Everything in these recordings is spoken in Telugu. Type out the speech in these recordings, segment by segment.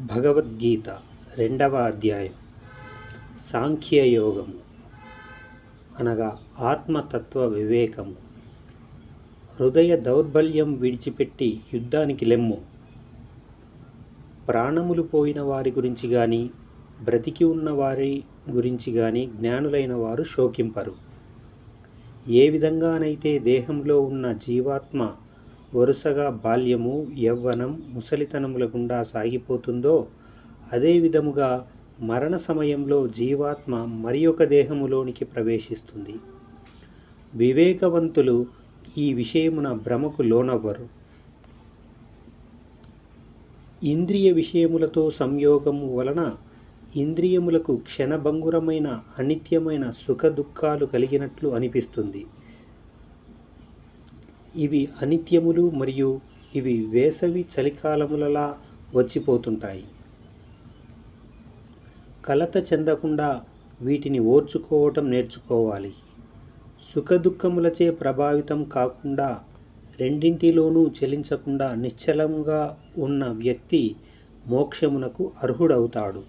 భగవద్గీత రెండవ అధ్యాయం. సాంఖ్యయోగము అనగా ఆత్మతత్వ వివేకము. హృదయ దౌర్బల్యం విడిచిపెట్టి యుద్ధానికి లెమ్ము. ప్రాణములు పోయిన వారి గురించి కానీ బ్రతికి ఉన్న వారి గురించి కానీ జ్ఞానులైన వారు శోకింపరు. ఏ విధంగానైతే దేహంలో ఉన్న జీవాత్మ వరుసగా బాల్యము యవ్వనం ముసలితనముల గుండా సాగిపోతుందో అదే విధముగా మరణ సమయంలో జీవాత్మ మరి ఒక దేహములోనికి ప్రవేశిస్తుంది. వివేకవంతులు ఈ విషయమున భ్రమకు లోనవ్వరు. ఇంద్రియ విషయములతో సంయోగము వలన ఇంద్రియములకు క్షణభంగురమైన అనిత్యమైన సుఖ దుఃఖాలు కలిగినట్లు అనిపిస్తుంది. ఇవి అనిత్యములు మరియు ఇవి వేసవి చలికాలములలా వచ్చిపోతుంటాయి. కలత చెందకుండా వీటిని ఓర్చుకోవటం నేర్చుకోవాలి. సుఖదుఖములచే ప్రభావితం కాకుండా రెండింటిలోనూ చెలించకుండా నిశ్చలంగా ఉన్న వ్యక్తి మోక్షమునకు అర్హుడవుతాడు.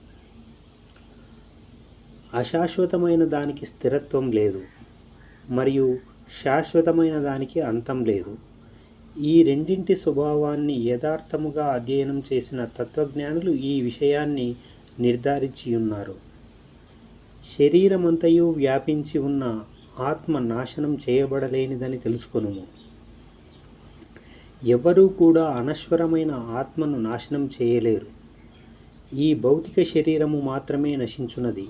అశాశ్వతమైన దానికి స్థిరత్వం లేదు. మరియు శాశ్వతమైన దానికి అంతం లేదు. ఈ రెండింటి స్వభావాన్ని యథార్థముగా అధ్యయనం చేసిన తత్వజ్ఞానులు ఈ విషయాన్ని నిర్ధారించి ఉన్నారు. శరీరమంతయు వ్యాపించి ఉన్న ఆత్మ నాశనం చేయబడలేనిదని తెలుసుకొనుము. ఎవరూ కూడా అనశ్వరమైన ఆత్మను నాశనం చేయలేరు. ఈ భౌతిక శరీరము మాత్రమే నశించున్నది.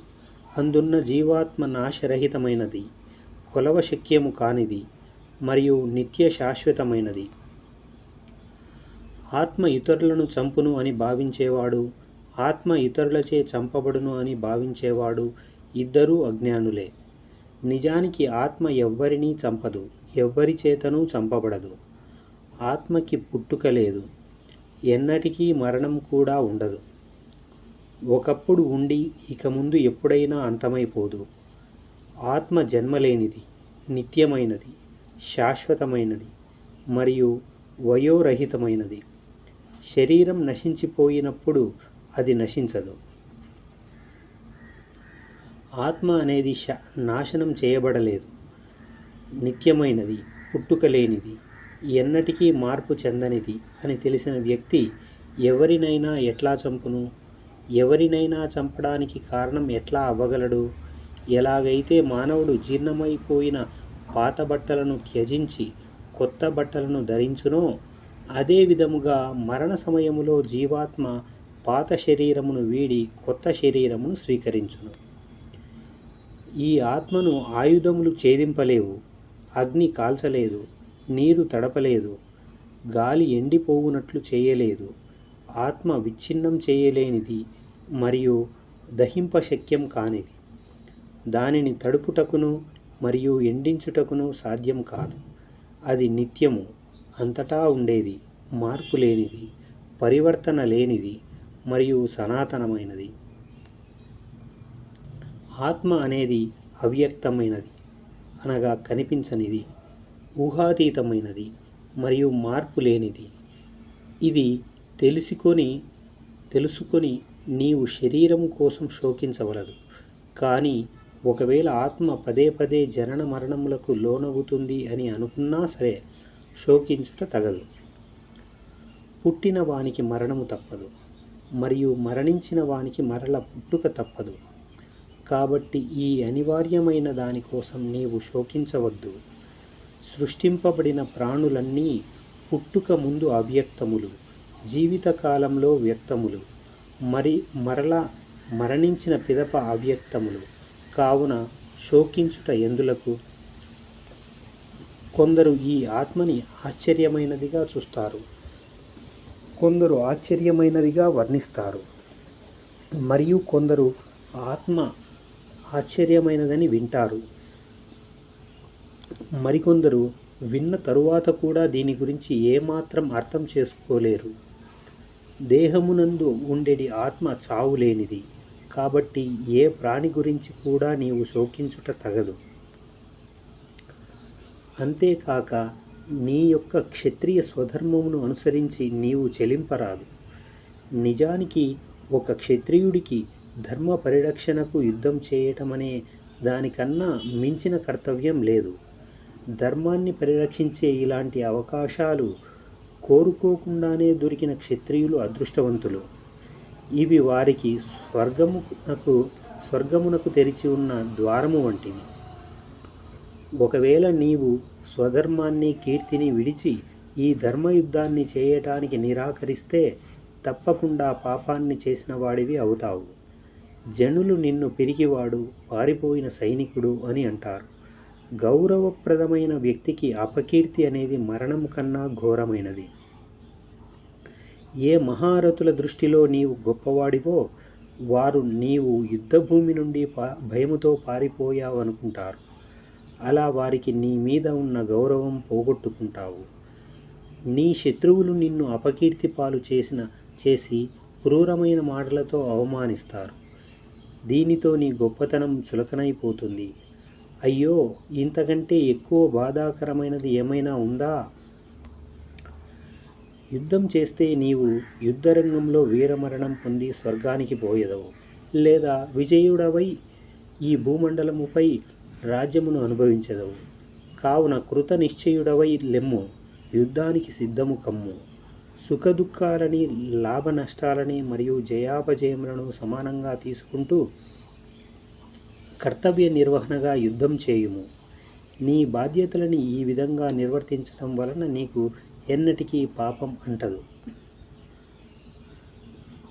అందున్న జీవాత్మ నాశరహితమైనది. కొలవశక్యము కానిది మరియు నిత్య శాశ్వతమైనది. ఆత్మ ఇతరులను చంపును అని భావించేవాడు ఆత్మ ఇతరులచే చంపబడును అని భావించేవాడు ఇద్దరూ అజ్ఞానులే. నిజానికి ఆత్మ ఎవ్వరినీ చంపదు ఎవ్వరి చేతనూ చంపబడదు. ఆత్మకి పుట్టుక లేదు ఎన్నటికీ మరణం కూడా ఉండదు. ఒకప్పుడు ఉండి ఇక ముందు ఎప్పుడైనా అంతమైపోదు. ఆత్మ జన్మలేనిది నిత్యమైనది శాశ్వతమైనది మరియు వయోరహితమైనది. శరీరం నశించిపోయినప్పుడు అది నశించదు. ఆత్మ అనేది శ నాశనం చేయబడలేదు. నిత్యమైనది పుట్టుకలేనిది ఎన్నటికీ మార్పు చెందనిది అని తెలిసిన వ్యక్తి ఎవరినైనా ఎట్లా చంపును? ఎవరినైనా చంపడానికి కారణం ఎట్లా అవ్వగలడు? ఎలాగైతే మానవుడు జీర్ణమైపోయిన పాత బట్టలను త్యజించి కొత్త బట్టలను ధరించునో అదే విధముగా మరణ సమయములో జీవాత్మ పాత శరీరమును వీడి కొత్త శరీరమును స్వీకరించును. ఈ ఆత్మను ఆయుధములు ఛేదింపలేవు అగ్ని కాల్చలేదు నీరు తడపలేదు గాలి ఎండిపోవునట్లు చేయలేదు ఆత్మ విచ్ఛిన్నం చేయలేనిది మరియు దహింపశక్యం కానిది. దానిని తడుపుటకును మరియు ఎండించుటకును సాధ్యం కాదు. అది నిత్యము అంతటా ఉండేది మార్పు లేనిది పరివర్తన లేనిది మరియు సనాతనమైనది. ఆత్మ అనేది అవ్యక్తమైనది అనగా కనిపించనిది ఊహాతీతమైనది మరియు మార్పు లేనిది. ఇది తెలుసుకొని తెలుసుకొని నీవు శరీరం కోసం శోకించవలదు కానీ ఒకవేళ ఆత్మ పదే పదే జనన మరణములకు లోనవుతుంది అని అనుకున్నా సరే శోకించుట తగదు. పుట్టిన వానికి మరణము తప్పదు. మరియు మరణించిన వానికి మరల పుట్టుక తప్పదు. కాబట్టి ఈ అనివార్యమైన దానికోసం నీవు శోకించవద్దు. సృష్టింపబడిన ప్రాణులన్నీ పుట్టుక ముందు అవ్యక్తములు జీవితకాలంలో వ్యక్తములు మరి మరల మరణించిన పిదప అవ్యక్తములు. కావున శోకించుట ఎందులకు? కొందరు ఈ ఆత్మని ఆశ్చర్యమైనదిగా చూస్తారు. కొందరు ఆశ్చర్యమైనదిగా వర్ణిస్తారు. మరియు కొందరు ఆత్మ ఆశ్చర్యమైనదని వింటారు. మరికొందరు విన్న తరువాత కూడా దీని గురించి ఏమాత్రం అర్థం చేసుకోలేరు. దేహమునందు ఉండేది ఆత్మ చావులేనిది. కాబట్టి ఏ ప్రాణి గురించి కూడా నీవు శోకించుట తగదు. అంతేకాక నీ యొక్క క్షత్రియ స్వధర్మమును అనుసరించి నీవు చెలింపరాదు. నిజానికి ఒక క్షత్రియుడికి ధర్మ పరిరక్షణకు యుద్ధం చేయటం అనే దానికన్నా మించిన కర్తవ్యం లేదు. ధర్మాన్ని పరిరక్షించే ఇలాంటి అవకాశాలు కోరుకోకుండానే దొరికిన క్షత్రియులు అదృష్టవంతులు. ఇవి వారికి స్వర్గమునకు స్వర్గమునకు తెరిచి ఉన్న ద్వారము వంటివి. ఒకవేళ నీవు స్వధర్మాన్ని కీర్తిని విడిచి ఈ ధర్మయుద్ధాన్ని చేయటానికి నిరాకరిస్తే తప్పకుండా పాపాన్ని చేసిన వాడివి అవుతావు. జనులు నిన్ను పిరికివాడు పారిపోయిన సైనికుడు అని అంటారు. గౌరవప్రదమైన వ్యక్తికి అపకీర్తి అనేది మరణం కన్నా ఘోరమైనది. ఏ మహారథుల దృష్టిలో నీవు గొప్పవాడివో వారు నీవు యుద్ధభూమి నుండి పా భయముతో పారిపోయావనుకుంటారు. అలా వారికి నీ మీద ఉన్న గౌరవం పోగొట్టుకుంటావు. నీ శత్రువులు నిన్ను అపకీర్తి పాలు చేసిన చేసి క్రూరమైన మాటలతో అవమానిస్తారు. దీనితో నీ గొప్పతనం చులకనైపోతుంది. అయ్యో ఇంతకంటే ఎక్కువ బాధాకరమైనది ఏమైనా ఉందా? యుద్ధం చేస్తే నీవు యుద్ధరంగంలో వీరమరణం పొంది స్వర్గానికి పోయేదవు. లేదా విజయుడవై ఈ భూమండలముపై రాజ్యమును అనుభవించదవు. కావున కృత నిశ్చయుడవై లెమ్ము యుద్ధానికి సిద్ధము కమ్ము. సుఖదుఖాలని లాభ నష్టాలని మరియు జయాపజయములను సమానంగా తీసుకుంటూ కర్తవ్య నిర్వహణగా యుద్ధం చేయుము. నీ బాధ్యతలని ఈ విధంగా నిర్వర్తించడం వలన నీకు ఎన్నటికీ పాపం అంటదు.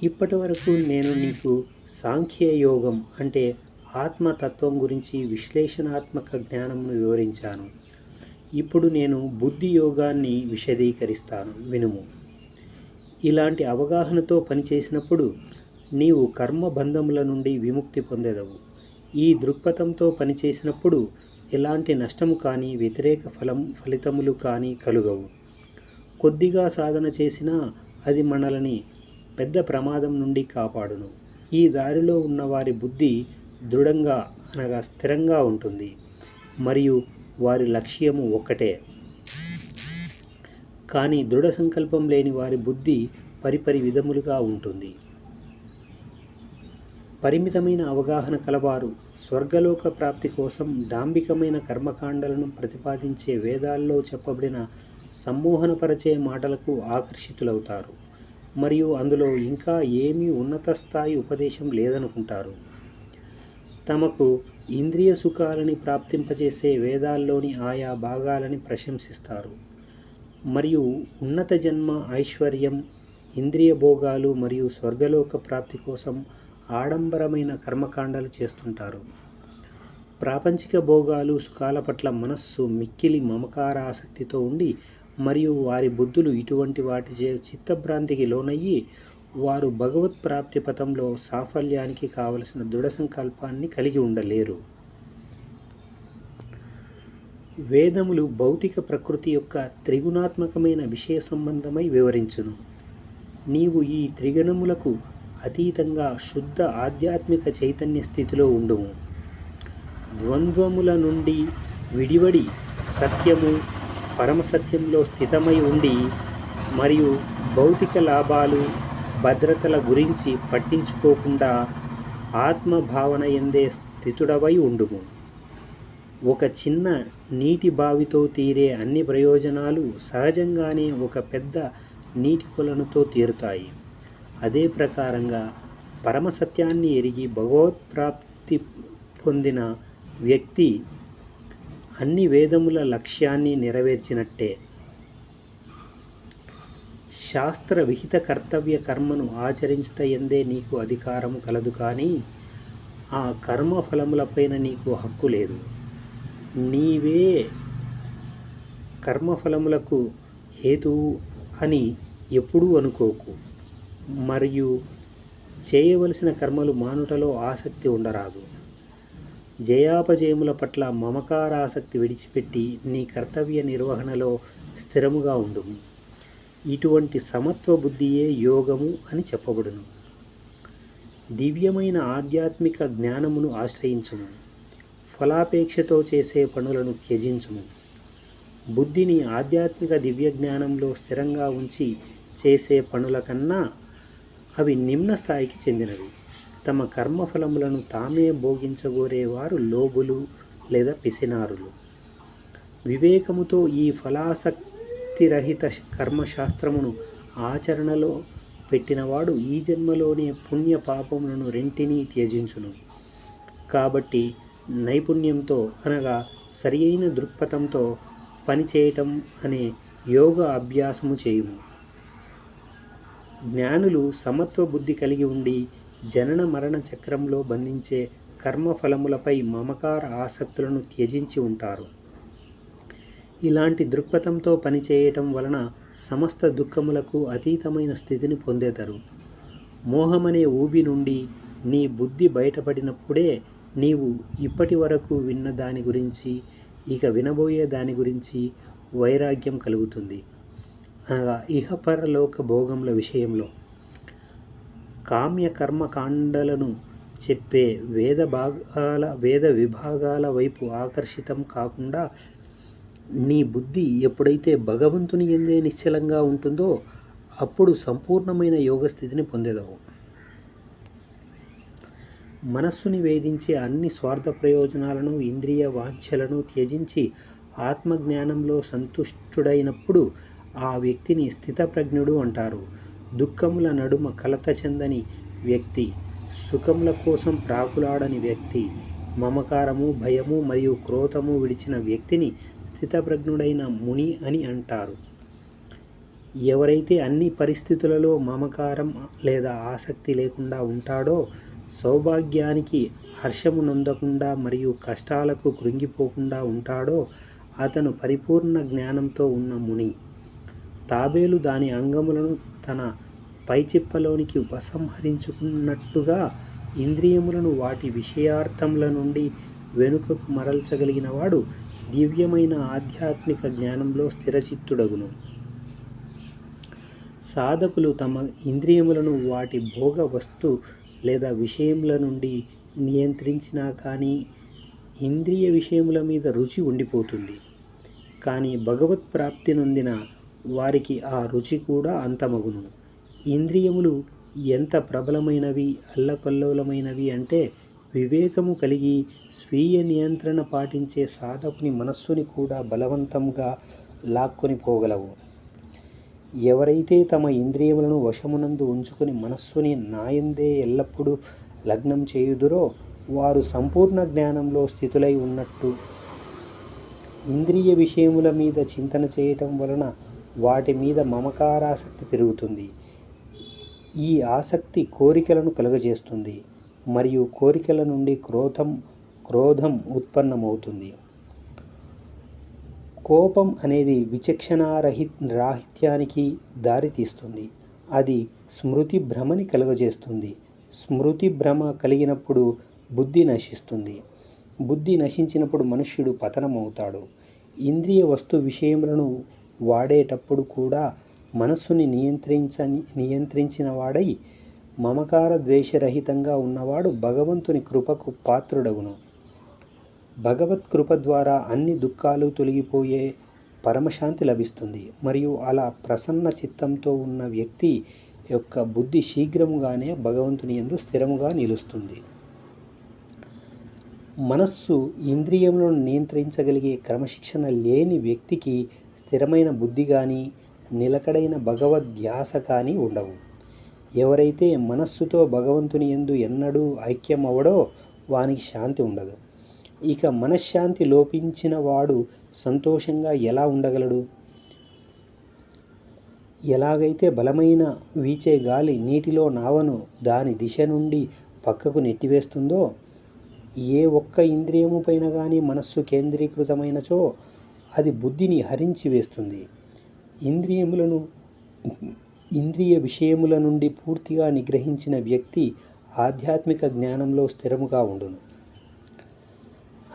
ఇప్పటి వరకు నేను నీకు సాంఖ్య యోగం అంటే ఆత్మతత్వం గురించి విశ్లేషణాత్మక జ్ఞానమును వివరించాను. ఇప్పుడు నేను బుద్ధి యోగాన్ని విశదీకరిస్తాను. వినుము. ఇలాంటి అవగాహనతో పనిచేసినప్పుడు నీవు కర్మబంధముల నుండి విముక్తి పొందెదవు. ఈ దృక్పథంతో పనిచేసినప్పుడు ఎలాంటి నష్టము కానీ వ్యతిరేక ఫలం ఫలితములు కానీ కలుగవు. కొద్దిగా సాధన చేసినా అది మనల్ని పెద్ద ప్రమాదం నుండి కాపాడును. ఈ దారిలో ఉన్న వారి బుద్ధి దృఢంగా అనగా స్థిరంగా ఉంటుంది. మరియు వారి లక్ష్యము ఒక్కటే. కానీ దృఢ సంకల్పం లేని వారి బుద్ధి పరిపరి విధములుగా ఉంటుంది. పరిమితమైన అవగాహన కలవారు స్వర్గలోక ప్రాప్తి కోసం డాంబికమైన కర్మకాండలను ప్రతిపాదించే వేదాల్లో చెప్పబడిన సమ్మోహనపరచే మాటలకు ఆకర్షితులవుతారు. మరియు అందులో ఇంకా ఏమీ ఉన్నత స్థాయి ఉపదేశం లేదనుకుంటారు. తమకు ఇంద్రియ సుఖాలని ప్రాప్తింపజేసే వేదాల్లోని ఆయా భాగాలని ప్రశంసిస్తారు. మరియు ఉన్నత జన్మ ఐశ్వర్యం ఇంద్రియ భోగాలు మరియు స్వర్గలోక ప్రాప్తి కోసం ఆడంబరమైన కర్మకాండాలు చేస్తుంటారు. ప్రాపంచిక భోగాలు సుఖాల పట్ల మనస్సు మిక్కిలి మమకార ఆసక్తితో ఉండి మరియు వారి బుద్ధులు ఇటువంటి వాటి చిత్తభ్రాంతికి లోనయ్యి వారు భగవత్ ప్రాప్తి పథంలో సాఫల్యానికి కావలసిన దృఢ సంకల్పాన్ని కలిగి ఉండలేరు. వేదములు భౌతిక ప్రకృతి యొక్క త్రిగుణాత్మకమైన విషయ సంబంధమై వివరించును. నీవు ఈ త్రిగణములకు అతీతంగా శుద్ధ ఆధ్యాత్మిక చైతన్య స్థితిలో ఉండుము. ద్వంద్వముల నుండి విడివడి సత్యము పరమసత్యంలో స్థితమై ఉండి మరియు భౌతిక లాభాలు భద్రతల గురించి పట్టించుకోకుండా ఆత్మభావన ఎందే స్థితుడవై ఉండుము. ఒక చిన్న నీటి బావితో తీరే అన్ని ప్రయోజనాలు సహజంగానే ఒక పెద్ద నీటి కొలనుతో తీరుతాయి. అదే ప్రకారంగా పరమసత్యాన్ని ఎరిగి భగవత్ప్రాప్తి పొందిన వ్యక్తి అన్ని వేదముల లక్ష్యాన్ని నెరవేర్చినట్టే. శాస్త్ర విహిత కర్తవ్య కర్మను ఆచరించుట ఎందే నీకు అధికారము కలదు కానీ ఆ కర్మ ఫలములపైన నీకు హక్కు లేదు. నీవే కర్మఫలములకు హేతువు అని ఎప్పుడూ అనుకోకు. మరియు చేయవలసిన కర్మలు మానుటలో ఆసక్తి ఉండరాదు. జయాపజయముల పట్ల మమకారాసక్తి విడిచిపెట్టి నీ కర్తవ్య నిర్వహణలో స్థిరముగా ఉండుము. ఇటువంటి సమత్వ బుద్ధియే యోగము అని చెప్పబడును. దివ్యమైన ఆధ్యాత్మిక జ్ఞానమును ఆశ్రయించుము. ఫలాపేక్షతో చేసే పనులను త్యజించుము. బుద్ధిని ఆధ్యాత్మిక దివ్య జ్ఞానంలో స్థిరంగా ఉంచి చేసే పనుల కన్నా అవి నిమ్న స్థాయికి చెందినవి. తమ కర్మఫలములను తామే భోగించగోరేవారు లోబులు లేదా పిసినారులు. వివేకముతో ఈ ఫలాసక్తిరహిత కర్మశాస్త్రమును ఆచరణలో పెట్టినవాడు ఈ జన్మలోనే పుణ్య పాపములను రెంటిని త్యజించును. కాబట్టి నైపుణ్యంతో అనగా సరియైన దృక్పథంతో పనిచేయటం అనే యోగ అభ్యాసము చేయుము. జ్ఞానులు సమత్వ బుద్ధి కలిగి ఉండి జనన మరణ చక్రంలో బంధించే కర్మఫలములపై మమకార ఆసక్తులను త్యజించి ఉంటారు. ఇలాంటి దృక్పథంతో పనిచేయటం వలన సమస్త దుఃఖములకు అతీతమైన స్థితిని పొందేదరు మోహమనే ఊబి నుండి నీ బుద్ధి బయటపడినప్పుడే నీవు ఇప్పటి వరకు విన్న దాని గురించి ఇక వినబోయే దాని గురించి వైరాగ్యం కలుగుతుంది. అనగా ఇహపరలోక భోగముల విషయంలో కామ్య కర్మకాండలను చెప్పే వేద భాగాల వేద విభాగాల వైపు ఆకర్షితం కాకుండా నీ బుద్ధి ఎప్పుడైతే భగవంతుని ఎందే నిశ్చలంగా ఉంటుందో అప్పుడు సంపూర్ణమైన యోగస్థితిని పొందేదవు. మనస్సుని వేధించే అన్ని స్వార్థ ప్రయోజనాలను ఇంద్రియ వాంఛలను త్యజించి ఆత్మజ్ఞానంలో సంతుష్టుడైనప్పుడు ఆ వ్యక్తిని స్థితప్రజ్ఞుడు అంటారు. దుఃఖముల నడుమ కలత చెందని వ్యక్తి సుఖముల కోసం ప్రాకులాడని వ్యక్తి మమకారము భయము మరియు క్రోధము విడిచిన వ్యక్తిని స్థితప్రజ్ఞుడైన ముని అని అంటారు. ఎవరైతే అన్ని పరిస్థితులలో మమకారం లేదా ఆసక్తి లేకుండా ఉంటాడో సౌభాగ్యానికి హర్షము నొందకుండా మరియు కష్టాలకు కృంగిపోకుండా ఉంటాడో అతను పరిపూర్ణ జ్ఞానంతో ఉన్న ముని. తాబేలు దాని అంగములను తన పైచిప్పలోనికి ఉపసంహరించుకున్నట్టుగా ఇంద్రియములను వాటి విషయార్థముల నుండి వెనుకకు మరల్చగలిగిన వాడు దివ్యమైన ఆధ్యాత్మిక జ్ఞానంలో స్థిరచిత్తుడగును. సాధకులు తమ ఇంద్రియములను వాటి భోగ వస్తు లేదా విషయముల నుండి నియంత్రించినా కానీ ఇంద్రియ విషయముల మీద రుచి ఉండిపోతుంది. కానీ భగవత్ ప్రాప్తి నొందిన వారికి ఆ రుచి కూడా అంతమగును ఇంద్రియములు ఎంత ప్రబలమైనవి అల్లకల్లోలమైనవి అంటే వివేకము కలిగి స్వీయ నియంత్రణ పాటించే సాధకుని మనస్సుని కూడా బలవంతంగా లాక్కొని పోగలవు. ఎవరైతే తమ ఇంద్రియములను వశమునందు ఉంచుకొని మనస్సుని నాయందే ఎల్లప్పుడూ లగ్నం చేయుదురో వారు సంపూర్ణ జ్ఞానంలో స్థితులై ఉన్నట్టు ఇంద్రియ విషయముల మీద చింతన చేయటం వలన వాటి మీద మమకారాసక్తి పెరుగుతుంది. ఈ ఆసక్తి కోరికలను కలుగజేస్తుంది మరియు కోరికల నుండి క్రోధం క్రోధం ఉత్పన్నమవుతుంది. కోపం అనేది విచక్షణారహి రాహిత్యానికి దారితీస్తుంది. అది స్మృతి భ్రమని కలుగజేస్తుంది. స్మృతి భ్రమ కలిగినప్పుడు బుద్ధి నశిస్తుంది. బుద్ధి నశించినప్పుడు మనుష్యుడు పతనమవుతాడు. ఇంద్రియ వస్తు విషయములను వాడేటప్పుడు కూడా మనస్సుని నియంత్రించని నియంత్రించిన వాడై మమకార ద్వేషరహితంగా ఉన్నవాడు భగవంతుని కృపకు పాత్రుడగును. భగవత్ కృప ద్వారా అన్ని దుఃఖాలు తొలగిపోయే పరమశాంతి లభిస్తుంది. మరియు అలా ప్రసన్న చిత్తంతో ఉన్న వ్యక్తి యొక్క బుద్ధి శీఘ్రముగానే భగవంతుని ఎందు స్థిరముగా నిలుస్తుంది. మనస్సు ఇంద్రియములను నియంత్రించగలిగే క్రమశిక్షణ లేని వ్యక్తికి స్థిరమైన బుద్ధి కానీ నిలకడైన భగవద్ధ్యాస కానీ ఉండవు. ఎవరైతే మనస్సుతో భగవంతుని ఎందు ఎన్నడూ ఐక్యమవడో వానికి శాంతి ఉండదు. ఇక మనశ్శాంతి లోపించిన వాడు సంతోషంగా ఎలా ఉండగలడు? ఎలాగైతే బలమైన వీచే గాలి నీటిలో నావను దాని దిశ నుండి పక్కకు నెట్టివేస్తుందో ఏ ఒక్క ఇంద్రియము పైన కానీ మనస్సు కేంద్రీకృతమైనచో అది బుద్ధిని హరించి వేస్తుంది. ఇంద్రియములను ఇంద్రియ విషయముల నుండి పూర్తిగా నిగ్రహించిన వ్యక్తి ఆధ్యాత్మిక జ్ఞానంలో స్థిరముగా ఉండును.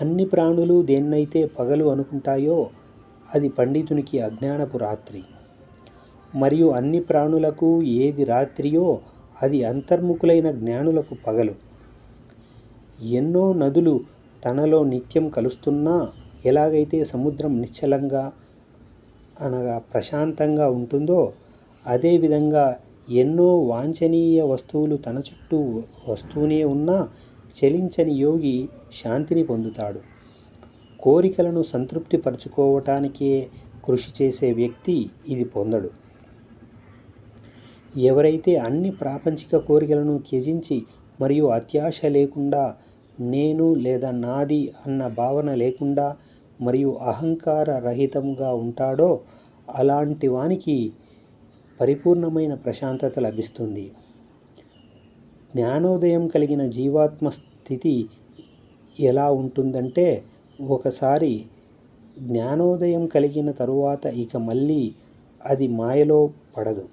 అన్ని ప్రాణులు దేన్నైతే పగలు అనుకుంటాయో అది పండితునికి అజ్ఞానపు రాత్రి. మరియు అన్ని ప్రాణులకు ఏది రాత్రియో అది అంతర్ముఖులైన జ్ఞానులకు పగలు. ఎన్నో నదులు తనలో నిత్యం కలుస్తున్నా ఎలాగైతే సముద్రం నిశ్చలంగా అనగా ప్రశాంతంగా ఉంటుందో అదేవిధంగా ఎన్నో వాంఛనీయ వస్తువులు తన చుట్టూ వస్తూనే ఉన్నా చలించని యోగి శాంతిని పొందుతాడు. కోరికలను సంతృప్తి పరుచుకోవటానికే కృషి చేసే వ్యక్తి ఇది పొందడు. ఎవరైతే అన్ని ప్రాపంచిక కోరికలను త్యజించి మరియు అత్యాశ లేకుండా నేను లేదా నాది అన్న భావన లేకుండా మరియు అహంకార రహితంగా ఉంటాడో అలాంటి వానికి పరిపూర్ణమైన ప్రశాంతత లభిస్తుంది. జ్ఞానోదయం కలిగిన జీవాత్మ స్థితి ఎలా ఉంటుందంటే ఒకసారి జ్ఞానోదయం కలిగిన తరువాత ఇక మళ్ళీ అది మాయలో పడదు.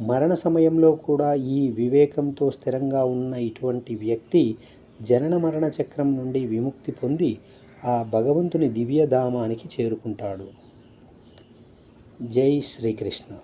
మరణ సమయంలో కూడా ఈ వివేకంతో స్థిరంగా ఉన్న ఇటువంటి వ్యక్తి జనన మరణ చక్రం నుండి విముక్తి పొంది ఆ భగవంతుని దివ్యధామానికి చేరుకుంటాడు. జై శ్రీకృష్ణ.